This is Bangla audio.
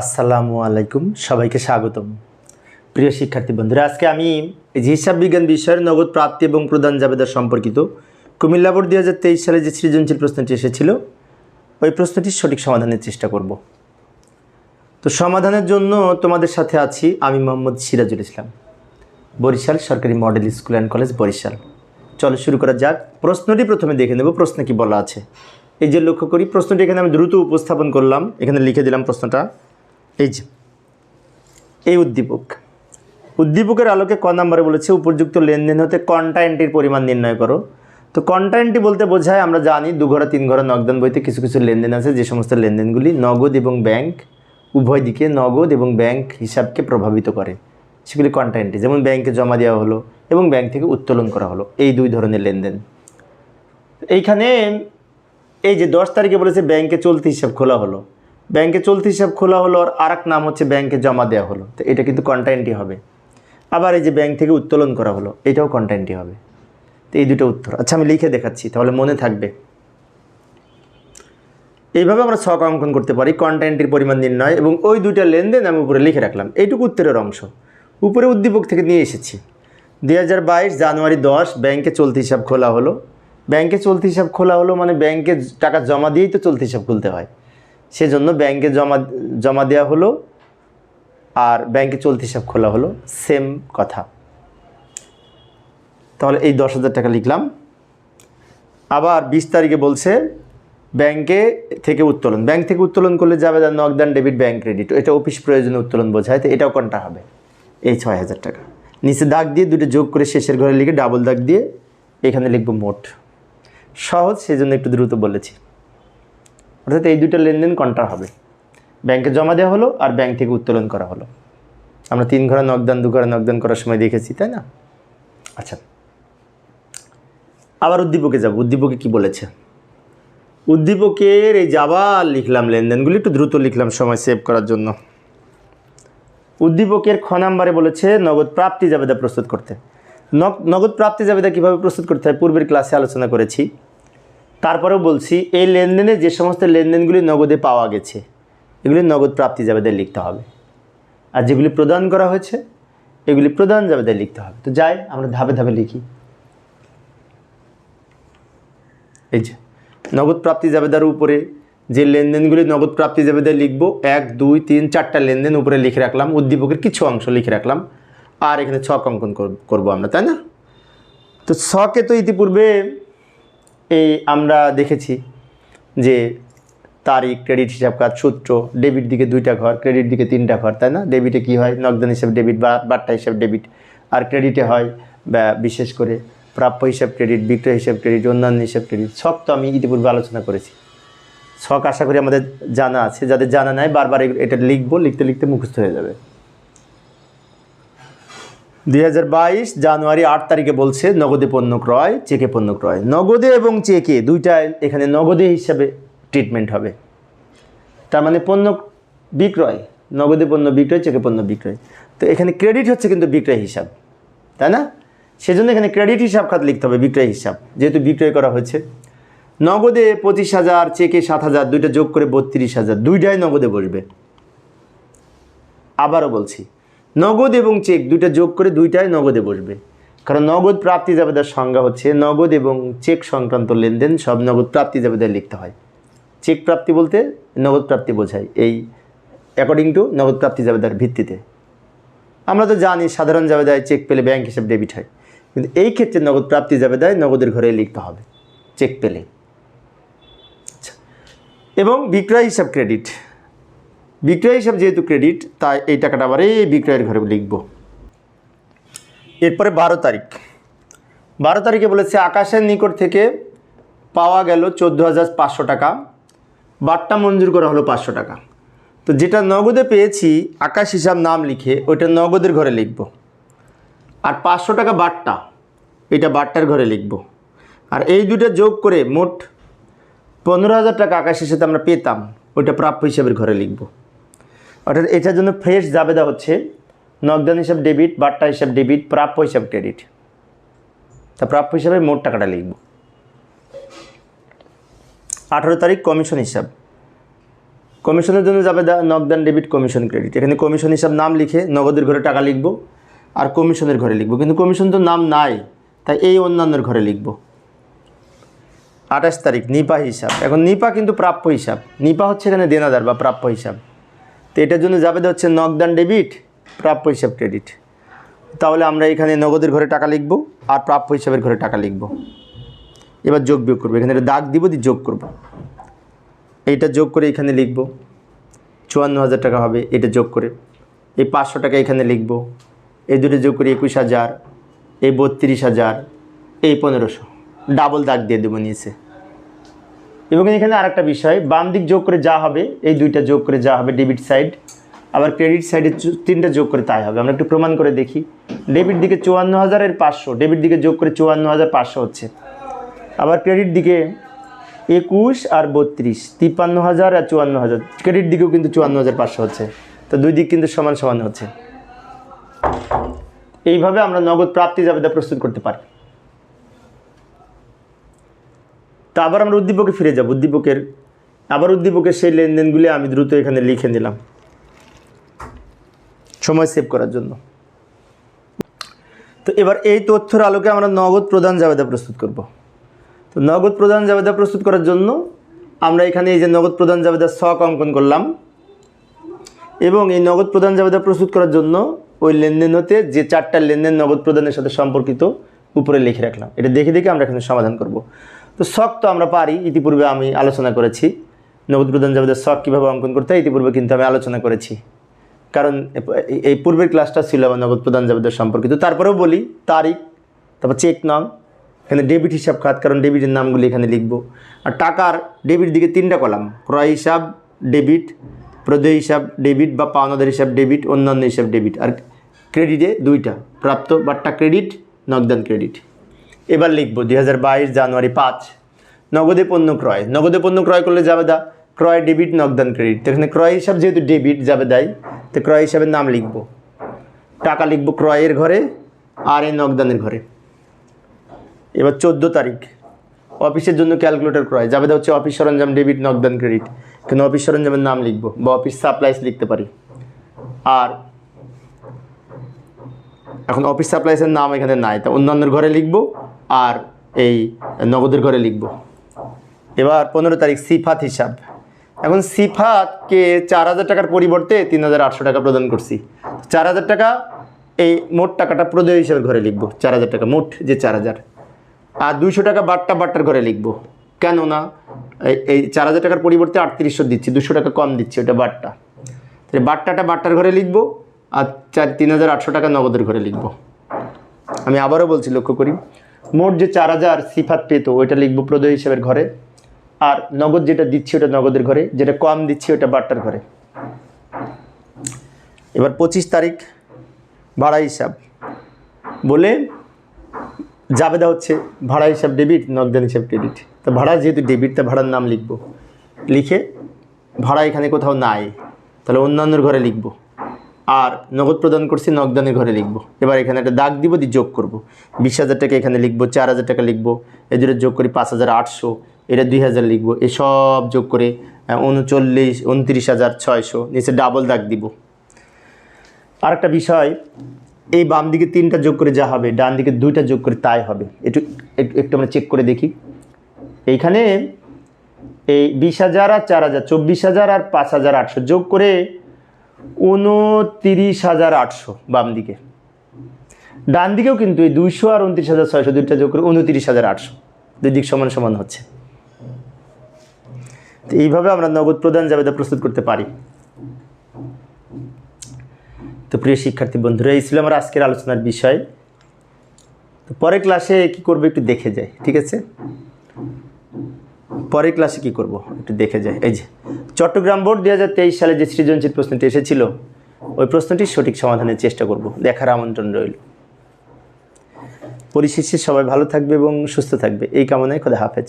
আসসালামু আলাইকুম, সবাইকে স্বাগতম। প্রিয় শিক্ষার্থী বন্ধুরা, আজকে আমি এই যে হিসাব বিজ্ঞান বিষয়ের নগদ প্রাপ্তি এবং প্রদান জাবেদা সম্পর্কিত কুমিল্লা বোর্ড দুই হাজার তেইশ সালে যে সৃজনশীল প্রশ্নটি এসেছিল, ওই প্রশ্নটির সঠিক সমাধানের চেষ্টা করব। তো সমাধানের জন্য তোমাদের সাথে আছি আমি মোহাম্মদ সিরাজুল ইসলাম, বরিশাল সরকারি model school and college Barishal. চলো শুরু করা যাক। প্রশ্নটি প্রথমে দেখে নেব, প্রশ্নে কি বলা আছে। এই যে লক্ষ্য করি, প্রশ্নটি এখানে আমি দ্রুত উপস্থাপন করলাম, এখানে লিখে দিলাম প্রশ্নটা। এই যে, এই উদ্দীপক। উদ্দীপকের আলোকে ক নম্বরে বলেছে, উপযুক্ত লেনদেন হতে কন্টাইনটির পরিমাণ নির্ণয় করো। তো কন্টাইনটি বলতে বোঝায়, আমরা জানি দু ঘরে তিন ঘরে নগদান বইতে কিছু কিছু লেনদেন আছে, যে সমস্ত লেনদেনগুলি নগদ এবং ব্যাংক, উভয় দিকে নগদ এবং ব্যাংক হিসাবকে প্রভাবিত করে। সেগুলি কন্টাইনটি যেমন ব্যাংকে জমা দেওয়া হলো এবং ব্যাংক থেকে উত্তোলন করা হলো, এই দুই ধরনের লেনদেন। এইখানে, এই যে দশ তারিখে বলেছে, ব্যাংকে চলতি হিসাব খোলা হলো। ব্যাংকে চলতি হিসাব খোলা হলো আর আরেক নাম হচ্ছে ব্যাংকে জমা দেওয়া হলো। তো এটা কিন্তু কন্টাইনটি হবে। আবার এই যে ব্যাংক থেকে উত্তোলন করা হলো, এটাও কন্টাইনটি হবে। তো এই দুটো উত্তর। আচ্ছা আমি লিখে দেখাচ্ছি, তাহলে মনে থাকবে। এইভাবে আমরা ছক অঙ্কন করতে পারি কন্টেন্টের পরিমাণ নির্ণয় এবং ওই দুইটা লেনদেন আমি উপরে লিখে রাখলাম। এইটুকু উত্তরের অংশ। উপরে উদ্দীপক থেকে নিয়ে এসেছি। দুই হাজার বাইশ জানুয়ারি দশ, ব্যাংকে চলতি হিসাব খোলা হলো। ব্যাংকে চলতি হিসাব খোলা হলো মানে ব্যাংকে টাকা জমা দিয়েই তো চলতি হিসাব খুলতে হয়। সেজন্য ব্যাংকে জমা জমা দেওয়া হলো আর ব্যাংকে চলতি হিসাব খোলা হলো। সেম কথা। তাহলে এই দশ হাজার টাকা লিখলাম। আবার বিশ তারিখে বলছে, ব্যাংকে থেকে উত্তোলন। ব্যাংক থেকে উত্তোলন করলে যাবে তার নগদান ডেবিট ব্যাংক ক্রেডিট এটা অফিস প্রয়োজনে উত্তোলন বোঝায়, তো এটাও কোনটা হবে? এই ছয় হাজার টাকা। নিচে দাগ দিয়ে দুটো যোগ করে শেষের ঘরে লিখে ডাবল দাগ দিয়ে এখানে লিখব মোট। সহজ সেই জন্য একটু দ্রুত বলেছি। অর্থাৎ এই দুটো লেনদেন কোনটা হবে। ব্যাংকে জমা দেওয়া হলো আর ব্যাংক থেকে উত্তোলন করা হলো। আমরা তিন ঘরে নগদান দু ঘরে নগদান করার সময় দেখেছি, তাই না? আচ্ছা। আবার উদ্দীপকে যাব। উদ্দীপকে কি বলেছে? উদ্দীপকের এই যে লিখলাম লেনদেনগুলি, একটু দ্রুত লিখলাম সময় সেভ করার জন্য। উদ্দীপকের খ নাম্বারে বলেছে, নগদ প্রাপ্তি জাবেদা প্রস্তুত করতে। নগ- নগদ প্রাপ্তি জাবেদা কীভাবে প্রস্তুত করতে হয়? পূর্বের ক্লাসে আলোচনা করেছি। তারপরেও বলছি, এই লেনদেনে যে সমস্ত লেনদেনগুলি নগদে পাওয়া গেছে, এগুলি নগদ প্রাপ্তি জাবেদায় লিখতে হবে। আর যেগুলি প্রদান করা হয়েছে, এগুলি প্রদান জাবেদায় লিখতে হবে। তো যাই, আমরা ধাপে ধাপে লিখি। এই যে, নগদ প্রাপ্তি জাবেদার উপরে যে লেনদেনগুলি নগদ প্রাপ্তি জাবেদায় লিখব, এক, দুই, তিন, চারটা লেনদেন উপরে লিখে রাখলাম, উদ্দীপকের কিছু অংশ লিখে রাখলাম, আর এখানে ছক অঙ্কন কর- করব আমরা, তাই না? তো ছকে তো ইতিপূর্বে এই আমরা দেখেছি যে তারিখ ক্রেডিট হিসাব কাজ সূত্র ডেবিট দিকে দুইটা ঘর ক্রেডিট দিকে তিনটা ঘর, তাই না? ডেবিটে কি হয়? নগদান হিসাব ডেবিট বা বাট্টা হিসাব ডেবিট আর ক্রেডিটে হয়, বা বিশেষ করে প্রাপ্য হিসাব ক্রেডিট বিক্রয় হিসাব ক্রেডিট অন্যান্য হিসাব ক্রেডিট সব তো আমি ইতিপূর্বে আলোচনা করেছি। ছক আশা করি আমাদের জানা আছে। যাদের জানা নাই, বারবার এটা লিখব, লিখতে লিখতে মুখস্থ হয়ে যাবে। দুই হাজার বাইশ জানুয়ারি আট তারিখে বলছে নগদে পণ্য ক্রয়, চেকে পণ্য ক্রয়। নগদে এবং চেকে দুইটা এখানে নগদে হিসাবে ট্রিটমেন্ট হবে। তার মানে পণ্য বিক্রয়, নগদে পণ্য বিক্রয়, চেকে পণ্য বিক্রয়। তো এখানে ক্রেডিট হচ্ছে কিন্তু বিক্রয় হিসাব, তাই না? সেজন্য এখানে ক্রেডিট হিসাব খাত লিখতে হবে, বিক্রয় হিসাব, যেহেতু বিক্রয় করা হয়েছে। নগদে পঁচিশ হাজার, চেকে সাত হাজার, দুইটা যোগ করে বত্রিশ হাজার, দুইটাই নগদে বসবে। আবারও বলছি নগদ এবং চেক, দুইটা যোগ করে দুইটাই নগদে বসবে। কারণ নগদ প্রাপ্তি জাবেদার সংজ্ঞা হচ্ছে নগদ এবং চেক সংক্রান্ত লেনদেন, সব নগদ প্রাপ্তি জাবেদায় লিখতে হয়। চেক প্রাপ্তি বলতে নগদ প্রাপ্তি বোঝায়, এই অ্যাকর্ডিং টু নগদ প্রাপ্তি জাবেদার ভিত্তিতে। আমরা তো জানি সাধারণ জাবেদায় চেক পেলে ব্যাংক হিসাব ডেবিট হয়, কিন্তু এই ক্ষেত্রে নগদ প্রাপ্তি জাবেদায় নগদের ঘরে লিখতে হবে, চেক পেলে। আচ্ছা। এবং বিক্রয় হিসাব ক্রেডিট। বিক্রয় হিসাব যেহেতু ক্রেডিট তাই এই টাকাটা আবার এই বিক্রয়ের ঘরে লিখব। এরপরে বারো তারিখ। বারো তারিখে বলেছে, আকাশের নিকট থেকে পাওয়া গেল চোদ্দ হাজার পাঁচশো টাকা বাট্টা মঞ্জুর করা হলো পাঁচশো টাকা। তো যেটা নগদে পেয়েছি, আকাশ হিসাব নাম লিখে, ওইটা নগদের ঘরে লিখব। আর পাঁচশো টাকা বাট্টা এটা বাট্টার ঘরে লিখব। আর এই দুটো যোগ করে মোট পনেরো হাজার টাকা আকাশের সাথে আমরা পেতাম, ওইটা প্রাপ্য হিসাবের ঘরে লিখব। অর্থাৎ এটার জন্য ফ্রেশ জাবেদা হচ্ছে নগদান হিসাব ডেবিট বাট্টা হিসাব ডেবিট প্রাপ্য হিসাব ক্রেডিট তা প্রাপ্য হিসাবে মোট টাকাটা লিখব। আঠারো তারিখ কমিশন হিসাব। কমিশনের জন্য যাবে দা- ডেবিট কমিশন ক্রেডিট এখানে কমিশন হিসাব নাম লিখে নগদের ঘরে টাকা লিখব আর কমিশনের ঘরে লিখব। কিন্তু কমিশন তো নাম নাই, তাই এই অন্যান্যের ঘরে লিখব। আঠাশ তারিখ, নিপা হিসাব। এখন নিপা কিন্তু প্রাপ্য হিসাব। নিপা হচ্ছে এখানে দেনাদার বা প্রাপ্য হিসাব। তো এটার জন্য যাবে হচ্ছে নগদান ডেবিট প্রাপ্য হিসাব ক্রেডিট তাহলে আমরা এখানে নগদের ঘরে টাকা লিখব আর প্রাপ্য হিসাবের ঘরে টাকা লিখব। এবার যোগ বিয়োগ করব। এখানে দাগ দিব, দিয়ে যোগ করব। এটা যোগ করে এখানে লিখব চুয়ান্ন হাজার টাকা হবে, এটা যোগ করে। এই পাঁচশো টাকা এখানে লিখব, এই দুটো যোগ করে একুশ হাজার, এই বত্রিশ হাজার, এই পনেরোশো। ডাবল দাগ দিয়ে দেবো নিচে। এবং এখানে আরেকটা বিষয়, বাম দিক যোগ করে যা হবে, এই দুইটা যোগ করে যা হবে ডেবিট সাইড আবার ক্রেডিট সাইডে তিনটা যোগ করে তাই হবে। আমরা একটু প্রমাণ করে দেখি। ডেবিট দিকে চুয়ান্ন হাজারের পাঁচশো ডেবিট দিকে যোগ করে চুয়ান্ন হাজার পাঁচশো হচ্ছে। আবার ক্রেডিট দিকে একুশ আর বত্রিশ, তিপ্পান্ন হাজার আর চুয়ান্ন হাজার। ক্রেডিট দিকেও কিন্তু চুয়ান্ন হাজার পাঁচশো হচ্ছে। তো দুই দিক কিন্তু সমান সমান হচ্ছে। এইভাবে আমরা নগদ প্রাপ্তি জাবেদা প্রস্তুত করতে পারি। তা আবার আমরা উদ্দীপকে ফিরে যাব, উদ্দীপকের, আবার উদ্দীপকের সেই লেনদেনগুলি আমি দ্রুত এখানে লিখে নিলাম। সময় সেভ করার জন্য। তো এবার এই তথ্যের আলোকে আমরা নগদ প্রদান জাবেদা প্রস্তুত করব। তো নগদ প্রদান জাবেদা প্রস্তুত করার জন্য আমরা এখানে এই যে নগদ প্রদান জাবেদা শখ অঙ্কন করলাম এবং এই নগদ প্রদান জাবেদা প্রস্তুত করার জন্য ওই লেনদেন হতে যে চারটা লেনদেন নগদ প্রদানের সাথে সম্পর্কিত উপরে লিখে রাখলাম। এটা দেখে দেখে আমরা এখানে সমাধান করব। তো শখ তো আমরা পারি, ইতিপূর্বে আমি আলোচনা করেছি। নবদ প্রধান জাবেদা শখ কীভাবে অঙ্কন করতে হয়, ইতিপূর্বে কিন্তু আমি আলোচনা করেছি। কারণ এই পূর্বের ক্লাসটা ছিল আমার নগদ প্রদান জাবেদার সম্পর্কিত। তারপরেও বলি, তারিখ, তারপর চেক নাম, এখানে ডেবিট হিসাব খাত, কারণ ডেবিটের নামগুলি এখানে লিখব। আর টাকার ডেবিট দিকে তিনটা কলাম ক্রয় হিসাব ডেবিট প্রদেয় হিসাব ডেবিট বা পাওনাদার হিসাব ডেবিট অন্যান্য হিসাব ডেবিট আর ক্রেডিটে দুইটা, প্রাপ্ত বাট্টা ক্রেডিট নগদান ক্রেডিট এবার লিখব দুই হাজার বাইশ জানুয়ারি পাঁচ। নগদে পণ্য ক্রয়। নগদে পণ্য ক্রয় করলে যাবে দা? ক্রয়, ডেবিট, নগদান, ক্রেডিট। তো এখানে ক্রয় হিসাব যেহেতু ডেবিট যাবে দেয় তো ক্রয় হিসাবে নাম লিখব। টাকা লিখব ক্রয়ের ঘরে, আর এই নগদানের ঘরে। এবার চোদ্দ তারিখ। অফিসের জন্য ক্যালকুলেটর ক্রয়। যাবে দা হচ্ছে অফিস সরঞ্জাম, ডেবিট, নগদান, ক্রেডিট। কিন্তু অফিস সরঞ্জামের নাম লিখব বা অফিস সাপ্লাইস লিখতে পারি। আর এখন অফিস সাপ্লাইসের নাম এখানে নাই, তা অন্যান্যের ঘরে লিখব। আর এই নগদের ঘরে লিখব। এবার পনেরো তারিখ সিফাত হিসাব। এখন সিফাতকে চার হাজার টাকার পরিবর্তে তিন হাজার আটশো টাকা প্রদান করছি। চার হাজার টাকা এই মোট টাকাটা প্রদেয় হিসাবে ঘরে লিখব। চার হাজার টাকা মোট যে চার হাজার। আর দুইশো টাকা বাট্টা বাট্টার ঘরে লিখব। কেন না এই- এই চার হাজার টাকার পরিবর্তে আটত্রিশশো দিচ্ছি, দুশো টাকা কম দিচ্ছি ওটা বাট্টা। তাহলে বাট্টাটা বাট্টার ঘরে লিখব আর চার, তিন হাজার আটশো টাকা নগদের ঘরে লিখব। আমি আবারও বলছি, লক্ষ্য করি। মোট যে চার হাজার সিফাত পেতো, ওইটা লিখব প্রদয় হিসাবের ঘরে। আর নগদ যেটা দিচ্ছি ওটা নগদের ঘরে, যেটা কম দিচ্ছি ওটা বাট্টার ঘরে। এবার পঁচিশ তারিখ, ভাড়া হিসাব। বলে জাবেদা হচ্ছে, ভাড়া হিসাব ডেবিট নগদান হিসাব ক্রেডিট তো ভাড়া যেহেতু ডেবিট তা ভাড়ার নাম লিখব। লিখে ভাড়া এখানে কোথাও নাই, তাহলে অন্যান্যর ঘরে লিখব। আর নগদ প্রদান করছি নগদানের ঘরে লিখব। এবার এখানে একটা দাগ দিব, দিয়ে যোগ করব। বিশ হাজার টাকা এখানে লিখব, চার হাজার টাকা লিখব। এদের যোগ করি পাঁচ হাজার আটশো, এটা দুই হাজার লিখব। এসব যোগ করে উনচল্লিশ, উনত্রিশ হাজার ছয়শো, নিচে ডাবল দাগ দিব। আর একটা বিষয়, এই বাম দিকে তিনটা যোগ করে যা হবে, ডান দিকে দুইটা যোগ করে তাই হবে। একটু একটু আমরা চেক করে দেখি। এইখানে এই বিশ হাজার আর চার হাজার, চব্বিশ হাজার আর পাঁচ হাজার আটশো যোগ করে উনতিরিশ হাজার আটশো বাম দিকে ডান দিকেও কিন্তু এই দুইশো আর উনত্রিশ হাজার ছয়শো দুইটা যোগ করে উনতিরিশ হাজার আটশো। দুই দিক সমান সমান হচ্ছে। তো এইভাবে আমরা নগদ প্রদান জাবেদা প্রস্তুত করতে পারি। তো প্রিয় শিক্ষার্থী বন্ধুরা, এই ছিল আমার আজকের আলোচনার বিষয়। তো পরের ক্লাসে কি করব একটু দেখে যাই, ঠিক আছে? পরের ক্লাসে কি করব একটু দেখে যাই, এই যে। চট্টগ্রাম বোর্ড দুই হাজার তেইশ সালে যে সৃজনশীল প্রশ্নটি এসেছিল, ওই প্রশ্নটির সঠিক সমাধানের চেষ্টা করব। দেখার আমন্ত্রণ রইল। পরিশেষে সবাই ভালো থাকবে এবং সুস্থ থাকবে। এই কামনায় খোদা হাফেজ।